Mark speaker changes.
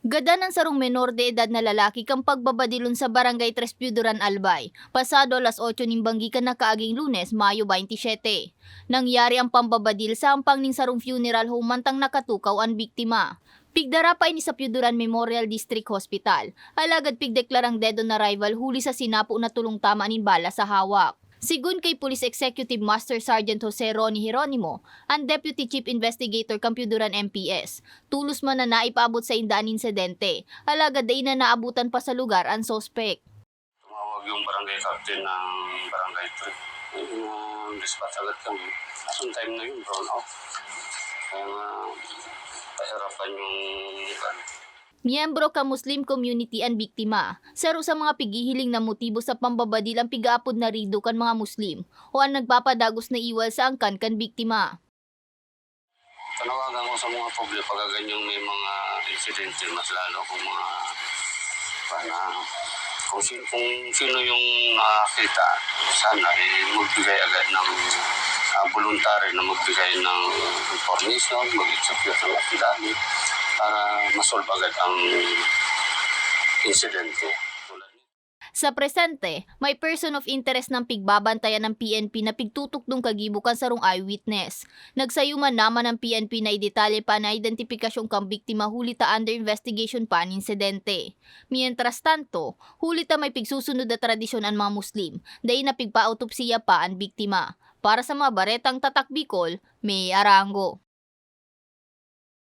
Speaker 1: Gada ng sarong menor de edad na lalaki kang pagbabadilon sa barangay Tres Piuduran Albay, pasado alas 8 ning banggikan na kaaging lunes, Mayo 27. Nangyari ang pambabadil sa ampang ning sarong funeral home mantang nakatukaw ang biktima. Pigdara pa ini sa Piuduran Memorial District Hospital. Alagad pigdeklarang dead on arrival huli sa sinapo na tulong tama nin bala sa hawak. Sigun kay Police Executive Master Sergeant Jose Ronnie Heronimo, ang Deputy Chief Investigator Kampiuduran MPS, tulos man na naipaabot sa indaan insidente, alagad day na naabutan pa sa lugar ang sospek.
Speaker 2: Tumawag yung barangay captain ng barangay 3. Yung uh, dispatch agad kami. Asong time na yun, brown out. Kaya nga, pahirapan yung ano,
Speaker 1: Miyembro ka Muslim community ang biktima. Saro sa mga pigihiling na motibo sa pambabadil ang pigaapod na rido kan mga Muslim o ang nagpapadagos na iwal sa angkan kan biktima.
Speaker 2: Tanawagan ko sa mga publiko pag ganyang may mga insidente, mas lalo kung mga pana, kung, sino, kung sino yung nakakita, sana eh, magbigay agad ng uh, voluntary na magbigay ng information, mag-execute ng affidavit para masolve ang insidente.
Speaker 1: Sa presente, may person of interest ng pigbabantayan ng PNP na pigtutukdong kagibukan sa rong eyewitness. Nagsayuman naman ng PNP na idetalye pa na identipikasyong kang biktima hulita under investigation pa ang insidente. Mientras tanto, hulita may pigsusunod na tradisyon ang mga Muslim, dahil na pigpa-autopsiya pa ang biktima. Para sa mga baretang tatak Bicol, may arango.